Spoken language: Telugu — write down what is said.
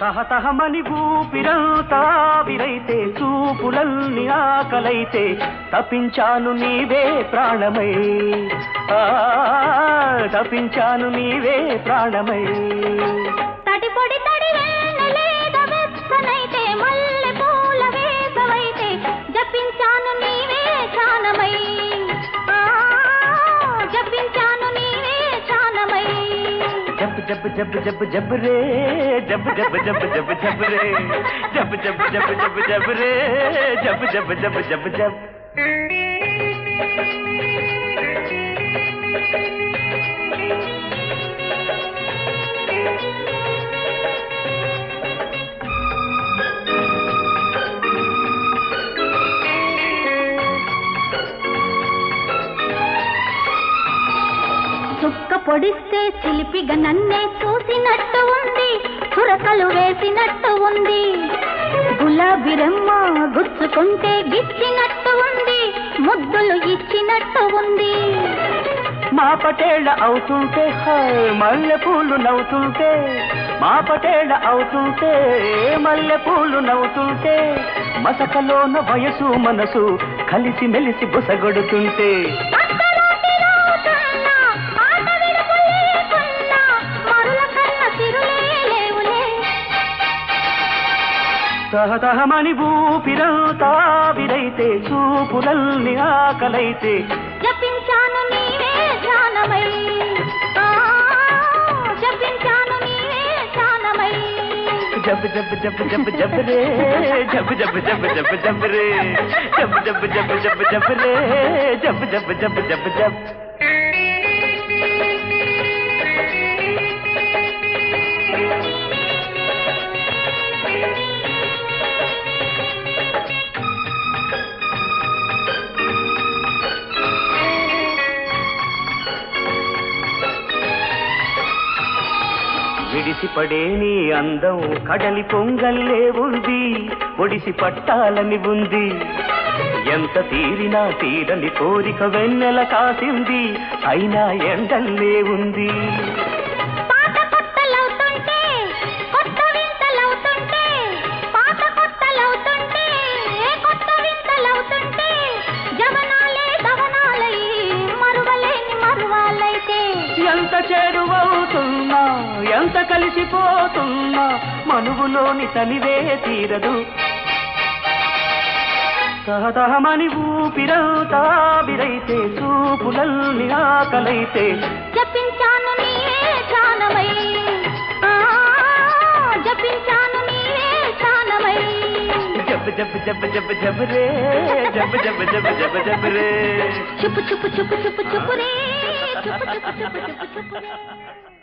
తహతహమని ఊపిరంతా విరైతే చూపులల్ని ఆకలైతే తప్పించాను నీవే ప్రాణమై. ఆ, తప్పించాను నీవే ప్రాణమై. జబ్ జబ్ జబ్ జబ్ జబ్ రే జబ్ జబ్ జబ్ జబ్ జబ్ రే జబ్ జబ్ జబ్ జబ్ జబ్ రే జబ్ జబ్ జబ్ పొడిస్తే చిలిపిగా నన్నే చూసినట్టు ఉంది చురకలు వేసినట్టు ఉంది. గులాబీ రెమ్మ గుచ్చుకుంటే గిచ్చినట్టు ఉంది ముద్దులు ఇచ్చినట్టు ఉంది. మా పటేళ్ళ అవుతుంటే మల్లె పూలు నవ్వుతుంటే మా పటేళ్ళ అవుతుంటే మల్లె పూలు నవ్వుతుంటే మసకలోన వయసు మనసు కలిసి మెలిసి బుసగొడుతుంటే. సహతహమని ఊపిరంతా విరైతే చూపులల్ని ఆకలైతే జపించాను నీవే ధ్యానమై జపించాను నీవే ధ్యానమై జబ్ జబ్ జబ్ జబ్ జబ్ రే జబ్ జబ్ జబ్ జబ్ జబ్ రే జబ్ జబ్ జబ్ జబ్ జబ్ రే జబ్ జబ్ జబ్ జబ్ జబ్ ఒడిసిపడే నీ అందం కడలి పొంగల్లే ఉంది. ఒడిసి పట్టాలని ఉంది. ఎంత తీరినా తీరని కోరిక వెన్నెల కాసింది. అయినా ఎండల్లే ఉంది. ఎంత కలిసిపోతున్నా మనువులోని తనివే తీరదు. సహతహమని ఊపిరంతా విరైతే చూపులల్ని ఆకలైతే. జపించాను ధ్యానమై. ఆ, జపించాను నీవే ధ్యానమై. జబ్ జబ్ జబ్ జబ్ జబ్ రే జబ్ జబ్ జబ్ జబ్ జబ్ రే. చుపు చుపు చుపు చుపు చుపు రే చుపు చుపు చుపు చుపు చుపు రే.